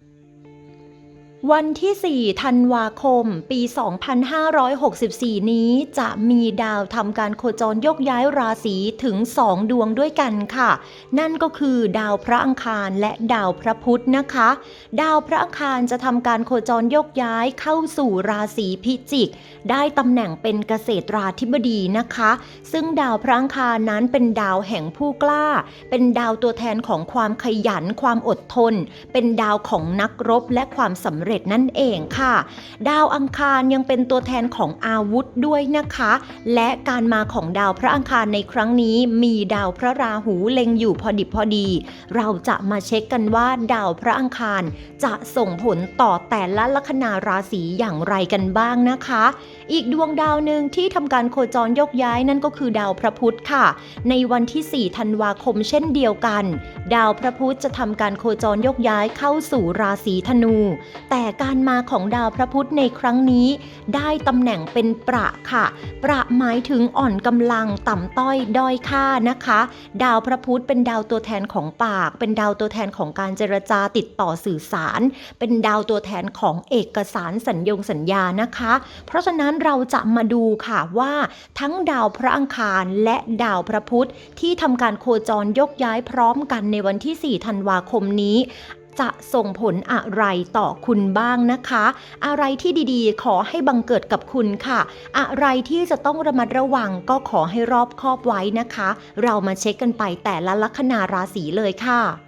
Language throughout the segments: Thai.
Thank you. วันที่ 4 ธันวาคม ปี 2564 นี้จะมีดาวทำการโคจรยกย้ายราศีถึง 2 ดวงด้วยกันค่ะ นั่นก็คือดาวพระอังคารและดาวพระพุธนะคะ ดาวพระอังคารจะทำการโคจรยกย้ายเข้าสู่ราศีพิจิก ได้ตำแหน่งเป็นเกษตราธิบดีนะคะ ซึ่งดาวพระอังคารนั้นเป็นดาวแห่งผู้กล้า เป็นดาวตัวแทนของความขยันความอดทน เป็นดาวของนักรบและความสำเร็จนั่นเองค่ะ ดาวอังคารยังเป็นตัวแทนของอาวุธด้วยนะคะ และการมาของดาวพระอังคารในครั้งนี้มีดาวพระราหูเล็งอยู่พอดิบพอดี เราจะมาเช็คกันว่าดาวพระอังคารจะส่งผลต่อแต่ละลัคนาราศีอย่างไรกันบ้างนะคะ อีกดวงดาวหนึ่งที่ทำการโคจรยกย้ายนั่นก็คือดาวพระพุธค่ะ ในวันที่ 4 ธันวาคมเช่นเดียวกัน ดาวพระพุธจะทำการโคจรยกย้ายเข้าสู่ราศีธนู แต่การมาของดาวพระพุธในครั้งนี้ ได้ตำแหน่งเป็นประค่ะ ประหมายถึงอ่อนกำลังต่ำต้อยด้อยค่านะคะ ดาวพระพุธเป็นดาวตัวแทนของปาก เป็นดาวตัวแทนของการเจรจาติดต่อสื่อสาร เป็นดาวตัวแทนของเอกสารสัญญงสัญญานะคะ เพราะฉะนั้นเราจะมาดูค่ะว่าทั้งดาวพระอังคารและดาวพระพุธที่ทำการโคจรยกย้ายพร้อมกันในวันที่ 4 ธันวาคมนี้จะส่งผลอะไรต่อคุณบ้างนะคะ อะไรที่ดีๆ ขอให้บังเกิดกับคุณค่ะ อะไรที่จะต้องระมัดระวังก็ขอให้รอบคอบไว้นะคะ เรามาเช็คกันไปแต่ละลัคนาราศีเลยค่ะ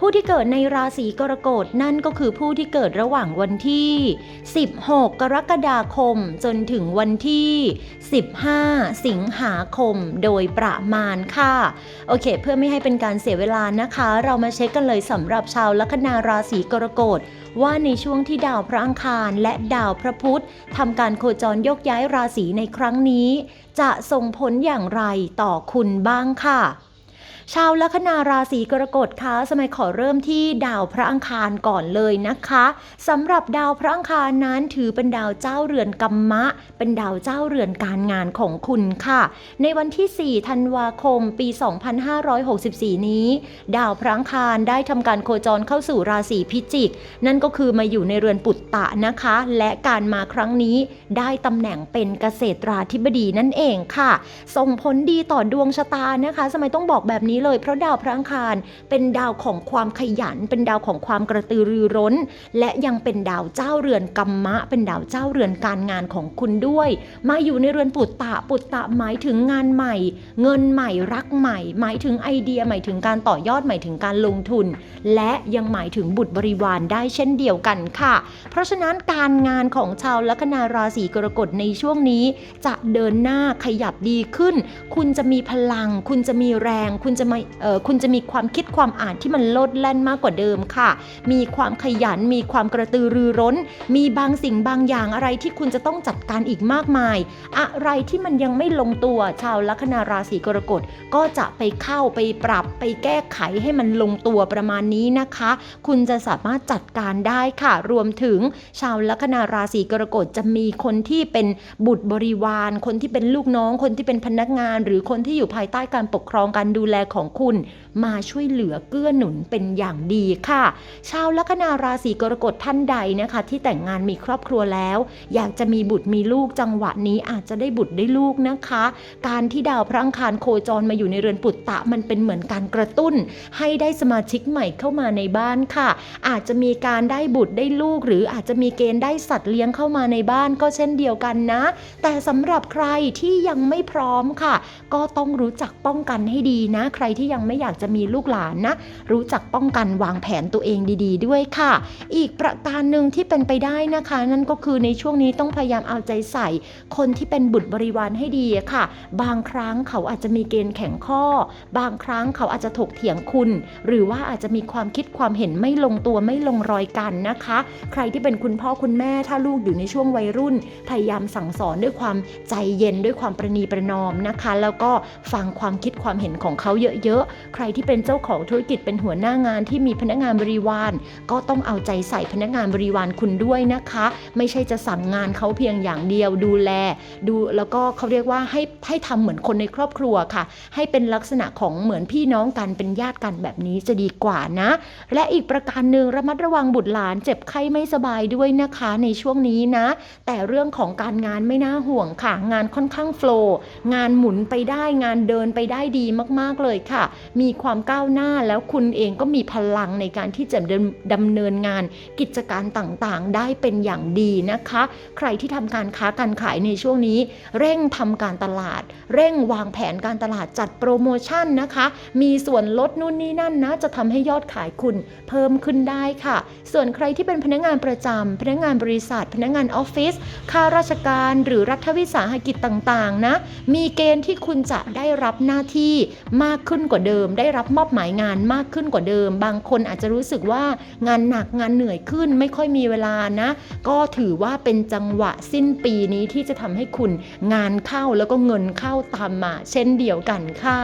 ผู้ที่เกิดในราศีกรกฎนั่นก็คือผู้ที่เกิดระหว่างวันที่ 16 กรกฎาคม จนถึงวันที่ 15 สิงหาคมโดยประมาณค่ะ โอเค เพื่อไม่ให้เป็นการเสียเวลานะคะ เรามาเช็คกันเลยสำหรับชาวลัคนาราศีกรกฎว่าในช่วงที่ดาวพระอังคารและดาวพระพุธทำการโคจรยกย้ายราศีในครั้งนี้ จะส่งผลอย่างไรต่อคุณบ้างค่ะ ชาวลัคนาราศีกรกฎคะสมัยขอเริ่มที่ดาวพระอังคารก่อนเลยนะคะสำหรับดาวพระอังคารนั้นถือเป็นดาวเจ้าเรือนกัมมะ เป็นดาวเจ้าเรือนการงานของคุณค่ะ ในวันที่ 4 ธันวาคม ปี 2564 นี้ ดาวพระอังคารได้ทำการโคจรเข้าสู่ราศีพิจิก นั่นก็คือมาอยู่ในเรือนปุตตะนะคะ และการมาครั้งนี้ได้ตำแหน่งเป็นเกษตราธิบดีนั่นเองค่ะ ส่งผลดีต่อดวงชะตานะคะ สมัยต้องบอกแบบนี้เลย เพราะดาวพระอังคารเป็นดาวของความขยัน เป็นดาวของความกระตือรือร้น และยังเป็นดาวเจ้าเรือนกัมมะ เป็นดาวเจ้าเรือนการงานของคุณด้วย มาอยู่ในเรือนปุตตะปุตตะหมายถึงงานใหม่ เงินใหม่รักใหม่ หมายถึงไอเดียหมายถึงการต่อยอดหมายถึงการลงทุน และยังหมายถึงบุตรบริวารได้เช่นเดียวกันค่ะ เพราะฉะนั้นการงานของชาวลัคนาราศีกรกฎในช่วงนี้ จะเดินหน้าขยับดีขึ้น คุณจะมีพลัง คุณจะมีแรง คุณจะมีเอ่อคุณจะมีความคิดความอ่านที่มันโลดแล่นมากกว่าเดิมค่ะ มีความขยัน มีความกระตือรือร้น มีบางสิ่งบางอย่างอะไรที่คุณจะต้องจัดการอีกมากมาย อะไรที่มันยังไม่ลงตัวชาวลัคนาราศีกรกฎก็จะไปเข้าไปปรับไปแก้ไขให้มันลงตัวประมาณนี้นะคะ คุณจะสามารถจัดการได้ค่ะ รวมถึงชาวลัคนาราศีกรกฎจะมีคนที่เป็นบุตรบริวาร คนที่เป็นลูกน้อง คนที่เป็นพนักงาน หรือคนที่อยู่ภายใต้การปกครองการดูแลของคุณ มาช่วยเหลือเกื้อหนุนเป็นอย่างดีค่ะ ชาวลัคนาราศีกรกฎท่านใดนะคะ ที่แต่งงานมีครอบครัวแล้ว อยากจะมีบุตรมีลูกจังหวะนี้อาจจะได้บุตรได้ลูกนะคะ การที่ดาวพระอังคารโคจรมาอยู่ในเรือนปุตตะมันเป็นเหมือนการกระตุ้น ให้ได้สมาชิกใหม่เข้ามาในบ้านค่ะ อาจจะมีการได้บุตรได้ลูก หรืออาจจะมีเกณฑ์ได้สัตว์เลี้ยงเข้ามาในบ้านก็เช่นเดียวกันนะ แต่สำหรับใครที่ยังไม่พร้อมค่ะ ก็ต้องรู้จักป้องกันให้ดีนะใครที่ยังไม่อยากจะมีลูกหลานนะ รู้จักป้องกันวางแผนตัวเองดี ๆ ด้วยค่ะ อีกประการหนึ่งที่เป็นไปได้นะคะ นั่นก็คือในช่วงนี้ต้องพยายามเอาใจใส่ คนที่เป็นบุตรบริวารให้ดีค่ะ บางครั้งเขาอาจจะมีเกณฑ์แข็งข้อ บางครั้งเขาอาจจะถกเถียงคุณ หรือว่าอาจจะมีความคิดความเห็นไม่ลงตัวไม่ลงรอยกันนะคะ ใครที่เป็นคุณพ่อคุณแม่ถ้าลูกอยู่ในช่วงวัยรุ่น พยายามสั่งสอนด้วยความใจเย็นด้วยความประนีประนอมนะคะ แล้วก็ฟังความคิดความเห็นของเขาเยอะเยอะๆ ใครที่เป็นเจ้าของธุรกิจเป็นหัวหน้างานที่มีพนักงานบริวาร ก็ต้องเอาใจใส่พนักงานบริวารคุณด้วยนะคะ ไม่ใช่จะสั่งงานเขาเพียงอย่างเดียวดูแล ดูแล้วก็เขาเรียกว่าให้ให้ทำเหมือนคนในครอบครัวค่ะ ให้เป็นลักษณะของเหมือนพี่น้องกันเป็นญาติกันแบบนี้จะดีกว่านะ และอีกประการหนึ่งระมัดระวังบุตรหลาน เจ็บไข้ไม่สบายด้วยนะคะในช่วงนี้นะ แต่เรื่องของการงานไม่น่าห่วงค่ะ งานค่อนข้างโฟล์งานหมุนไปได้งานเดินไปได้ดีมากๆเลยค่ะ มีความก้าวหน้าแล้วคุณเองก็มีพลังในการที่จะดำเนินงานกิจการต่างๆ ได้เป็นอย่างดีนะคะ ใครที่ทำการค้าการขายในช่วงนี้ เร่งทำการตลาด เร่งวางแผนการตลาดจัดโปรโมชั่นนะคะ มีส่วนลดนู่นนี่นั่นนะ จะทำให้ยอดขายคุณเพิ่มขึ้นได้ค่ะ ส่วนใครที่เป็นพนักงานประจำพนักงานบริษัท พนักงานออฟฟิศข้าราชการหรือรัฐวิสาหกิจต่างๆนะ มีเกณฑ์ที่คุณจะได้รับหน้าที่มากขึ้นกว่าเดิม ได้รับมอบหมายงานมากขึ้นกว่าเดิม บางคนอาจจะรู้สึกว่างานหนักงานเหนื่อยขึ้นไม่ค่อยมีเวลานะ ก็ถือว่าเป็นจังหวะสิ้นปีนี้ที่จะทำให้คุณงานเข้าแล้วก็เงินเข้าตามมา เช่นเดียวกันค่ะ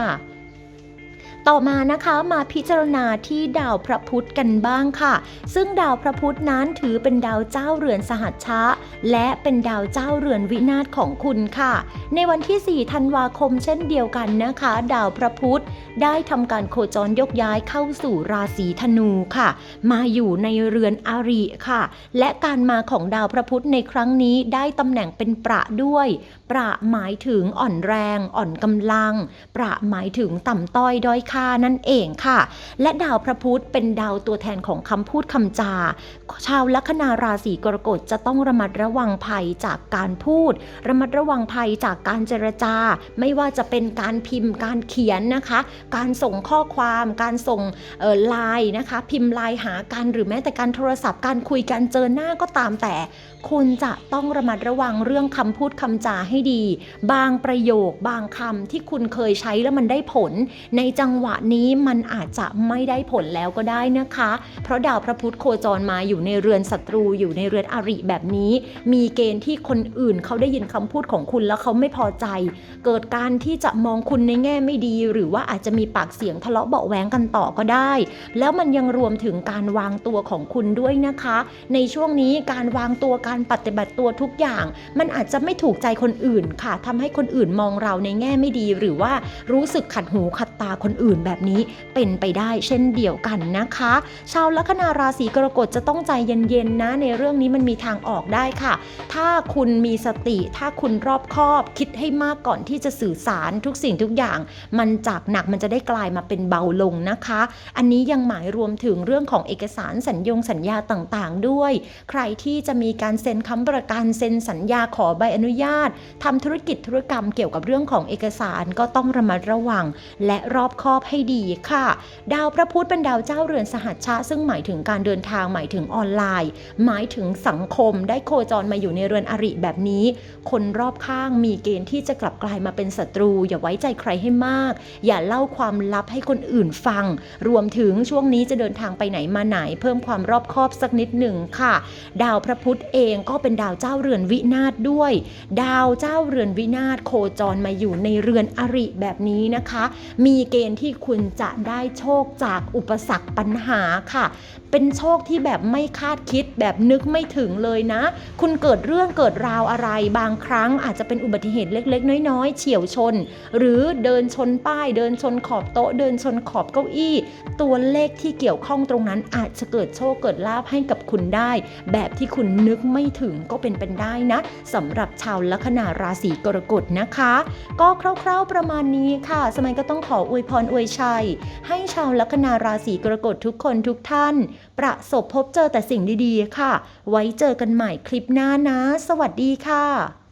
ต่อมานะคะมาพิจารณาที่ดาวพระพุธกันบ้างค่ะ ซึ่งดาวพระพุธนั้นถือเป็นดาวเจ้าเรือนสหัชชะ และเป็นดาวเจ้าเรือนวินาศของคุณค่ะ ในวันที่ 4 ธันวาคมเช่นเดียวกันนะคะ ดาวพระพุธได้ทำการโคจรยกย้ายเข้าสู่ราศีธนูค่ะ มาอยู่ในเรือนอาริค่ะ และการมาของดาวพระพุธในครั้งนี้ได้ตำแหน่งเป็นประด้วยประหมายถึงอ่อนแรง อ่อนกำลัง ประหมายถึงต่ำต้อยด้อยค่านั่นเองค่ะ และดาวพระพุธเป็นดาวตัวแทนของคำพูดคำจา ชาวลัคนาราศีกรกฎจะต้องระมัดระวังภัยจากการพูด ระมัดระวังภัยจากการเจรจา ไม่ว่าจะเป็นการพิมพ์การเขียนนะคะ การส่งข้อความการส่งไลน์นะคะ พิมพ์ไลน์หากันหรือแม้แต่การโทรศัพท์การคุยกันเจอหน้าก็ตามแต่ คุณจะต้องระมัดระวังเรื่องคำพูดคำจาให้ดี บางประโยคบางคำที่คุณเคยใช้แล้วมันได้ผล ในจังหวะนี้มันอาจจะไม่ได้ผลแล้วก็ได้นะคะ เพราะดาวพระพุธโคจรมาอยู่ในเรือนศัตรูอยู่ในเรือนอริแบบนี้ มีเกณฑ์ที่คนอื่นเขาได้ยินคำพูดของคุณแล้วเขาไม่พอใจ เกิดการที่จะมองคุณในแง่ไม่ดี หรือว่าอาจจะมีปากเสียงทะเลาะเบาะแวงกันต่อก็ได้ แล้วมันยังรวมถึงการวางตัวของคุณด้วยนะคะ ในช่วงนี้การวางตัวการปฏิบัติตัวทุกอย่าง มันอาจจะไม่ถูกใจคนอื่นค่ะทำให้คนอื่นมองเราในแง่ไม่ดี หรือว่ารู้สึกขัดหูขัดตาคนอื่นแบบนี้เป็นไปได้เช่นเดียวกันนะคะ ชาวลัคนาราศีกรกฎจะต้องใจเย็นๆนะ ในเรื่องนี้มันมีทางออกได้ค่ะ ถ้าคุณมีสติ ถ้าคุณรอบคอบ คิดให้มากก่อนที่จะสื่อสารทุกสิ่งทุกอย่าง มันจากหนักมันจะได้กลายมาเป็นเบาลงนะคะ อันนี้ยังหมายรวมถึงเรื่องของเอกสารสัญญงสัญญาต่างๆ ด้วย ใครที่จะมีการเซ็นค้ำประกันเซ็นสัญญาขอใบอนุญาตทำธุรกิจธุรกรรมเกี่ยวกับเรื่องของเอกสารก็ต้องระมัดระวัง และรอบคอบให้ดีค่ะ ดาวพระพุธเป็นดาวเจ้าเรือนสหัชชะ ซึ่งหมายถึงการเดินทางหมายถึงออนไลน์ หมายถึงสังคมได้โคจรมาอยู่ในเรือนอริแบบนี้ คนรอบข้างมีเกณฑ์ที่จะกลับกลายมาเป็นศัตรู อย่าไว้ใจใครให้มาก อย่าเล่าความลับให้คนอื่นฟัง รวมถึงช่วงนี้จะเดินทางไปไหนมาไหน เพิ่มความรอบคอบสักนิดหนึ่งค่ะ ดาวพระพุธเองก็เป็นดาวเจ้าเรือนวินาศด้วย ดาวเจ้าเรือนวินาศโคจรมาอยู่ในเรือนอริแบบนี้นะคะ มีเกณฑ์ที่คุณจะได้โชคจากอุปสรรคปัญหาค่ะ เป็นโชคที่แบบไม่คาดคิดแบบนึกไม่ถึงเลยนะ คุณเกิดเรื่องเกิดราวอะไร บางครั้งอาจจะเป็นอุบัติเหตุเล็ก ๆ น้อยๆ เฉียวชน หรือเดินชนป้าย เดินชนขอบโต๊ะ เดินชนขอบเก้าอี้ ตัวเลขที่เกี่ยวข้องตรงนั้นอาจจะเกิดโชคเกิดลาภให้กับคุณได้ แบบที่คุณนึกไม่ถึงก็เป็นเป็นได้นะสำหรับชาวลัคนาราศีกรกฎนะคะ ก็คร่าวๆประมาณนี้ค่ะ สมัยก็ต้องขออวยพรอวยชัย ให้ชาวลัคนาราศีกรกฎทุกคนทุกท่านประสบพบเจอแต่สิ่งดีๆ ค่ะ ไว้เจอกันใหม่คลิปหน้านะ สวัสดีค่ะ